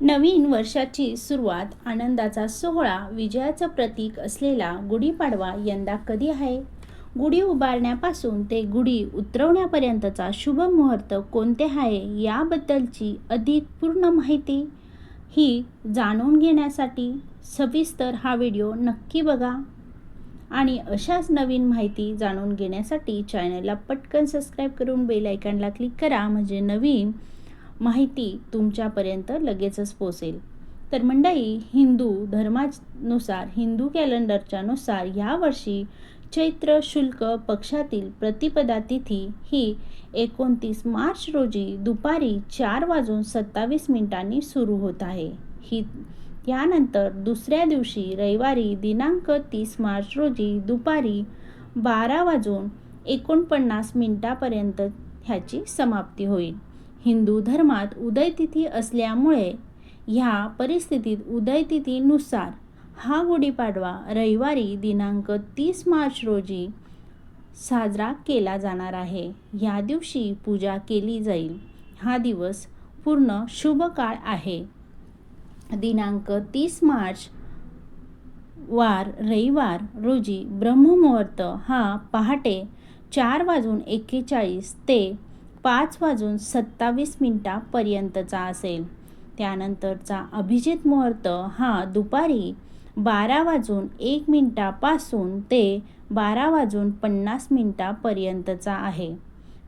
नवीन वर्षाची सुरुवात आनंदाचा सोहळा विजयाचं प्रतीक असलेला गुढीपाडवा यंदा कधी आहे? गुढी उभारण्यापासून ते गुढी उतरवण्यापर्यंतचा शुभ मुहूर्त कोणते आहे याबद्दलची अधिक पूर्ण माहिती ही जाणून घेण्यासाठी सविस्तर हा व्हिडिओ नक्की बघा. आणि अशाच नवीन माहिती जाणून घेण्यासाठी चॅनलला पटकन सबस्क्राईब करून बेल आयकॉनला क्लिक करा म्हणजे नवीन माहिती तुमच्यापर्यंत लगेचच पोचेल तर मंडळी हिंदू धर्मानुसार हिंदू कॅलेंडरच्या नुसार यावर्षी चैत्र शुल्क पक्षातील प्रतिपदा तिथी ही एकोणतीस मार्च रोजी दुपारी चार वाजून सत्तावीस मिनिटांनी सुरू होत आहे. ही यानंतर दुसऱ्या दिवशी रविवारी दिनांक तीस मार्च रोजी दुपारी बारा वाजून एकोणपन्नास मिनिटापर्यंत ह्याची समाप्ती होईल. हिंदू धर्मात उदयतिथी असल्यामुळे ह्या परिस्थितीत उदयतिथीनुसार हा गुढीपाडवा रविवारी दिनांक तीस मार्च रोजी साजरा केला जाणार आहे. ह्या दिवशी पूजा केली जाईल. हा दिवस पूर्ण शुभ काळ आहे. दिनांक तीस मार्च वार रविवार रोजी ब्रह्ममुहूर्त हा पहाटे चार वाजून एक्केचाळीस ते पाच वाजून सत्तावीस मिनटापर्यंतचा असेल. त्यानंतरचा अभिजित मुहूर्त हा दुपारी बारा वाजून एक मिनटापासून ते बारा वाजून पन्नास मिनटापर्यंतचा आहे.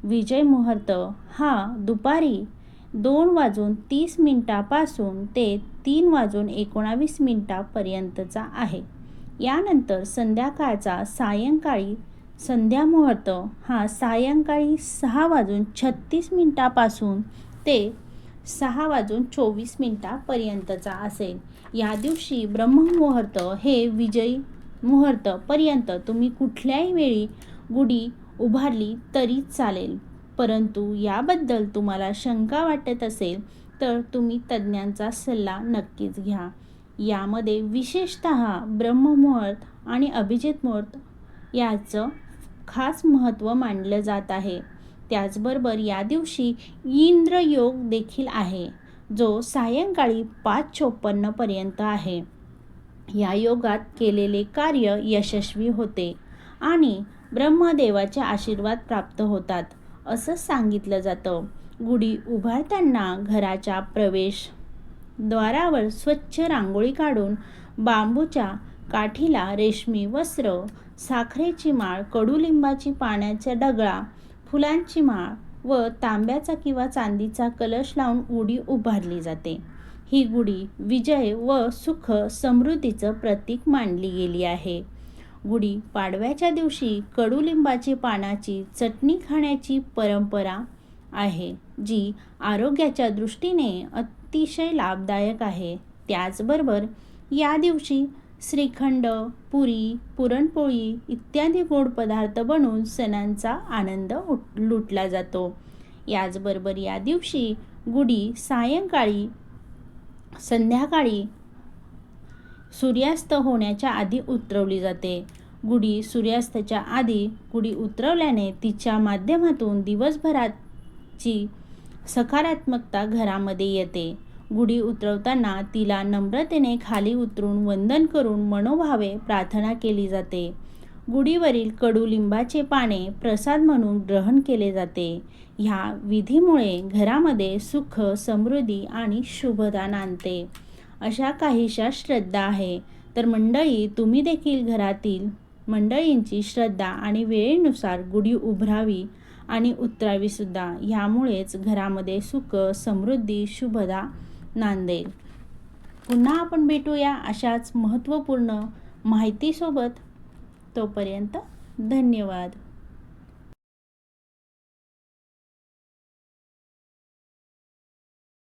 विजय मुहूर्त हा दुपारी दोन वाजून तीस मिनटापासून ते तीन वाजून एकोणावीस मिनटापर्यंतचा आहे. यानंतर संध्याकाळचा सायंकाळी संध्या मुहूर्त हा सायंकाळी सहा वाजून छत्तीस मिनटापासून ते सहा वाजून चोवीस मिनटापर्यंतचा असेल. या दिवशी ब्रह्ममुहूर्त हे विजयी मुहूर्तपर्यंत तुम्ही कुठल्याही वेळी गुढी उभारली तरी चालेल. परंतु याबद्दल तुम्हाला शंका वाटत असेल तर तुम्ही तज्ज्ञांचा सल्ला नक्कीच घ्या. यामध्ये विशेषत ब्रह्ममुहूर्त आणि अभिजित मुहूर्त याचं खास महत्त्व मानलं जात आहे. त्याचबरोबर या दिवशी इंद्र योग देखील आहे जो सायंकाळी पाच चोपन्नपर्यंत आहे. या योगात केलेले कार्य यशस्वी होते आणि ब्रह्मदेवाचे आशीर्वाद प्राप्त होतात असं सांगितलं जातं. गुढी उभारताना घराच्या प्रवेश द्वारावर स्वच्छ रांगोळी काढून बांबूच्या काठीला रेशमी वस्त्र साखरेची माळ कडुलिंबाची पाण्याचा डगळा फुलांची माळ व तांब्याचा किंवा चांदीचा कलश लावून गुढी उभारली जाते. ही गुढी विजय व सुख समृद्धीचं प्रतीक मानली गेली आहे. गुढी पाडव्याच्या दिवशी कडुलिंबाची पानाची चटणी खाण्याची परंपरा आहे जी आरोग्याच्या दृष्टीने अतिशय लाभदायक आहे. त्याचबरोबर या दिवशी श्रीखंड पुरी पुरणपोळी इत्यादी गोड पदार्थ बनवून सणांचा आनंद उट लुटला जातो. याचबरोबर या दिवशी गुढी सायंकाळी संध्याकाळी सूर्यास्त होण्याच्या आधी उतरवली जाते. गुढी सूर्यास्ताच्या आधी गुढी उतरवल्याने तिच्या माध्यमातून दिवसभराची सकारात्मकता घरामध्ये येते. गुढी उतरवताना तिला नम्रतेने खाली उतरून वंदन करून मनोभावे प्रार्थना केली जाते. गुढीवरील कडुलिंबाचे पाने प्रसाद म्हणून ग्रहण केले जाते. ह्या विधीमुळे घरामध्ये सुख समृद्धी आणि शुभदा नांदते अशा काहीशा श्रद्धा आहे. तर मंडळी तुम्ही देखील घरातील मंडळींची श्रद्धा आणि वेळेनुसार गुढी उभरावी आणि उतरावीसुद्धा. ह्यामुळेच घरामध्ये सुख समृद्धी शुभदा नांदेल पुन्हा आपण भेटूया अशाच महत्त्वपूर्ण माहितीसोबत. तोपर्यंत धन्यवाद.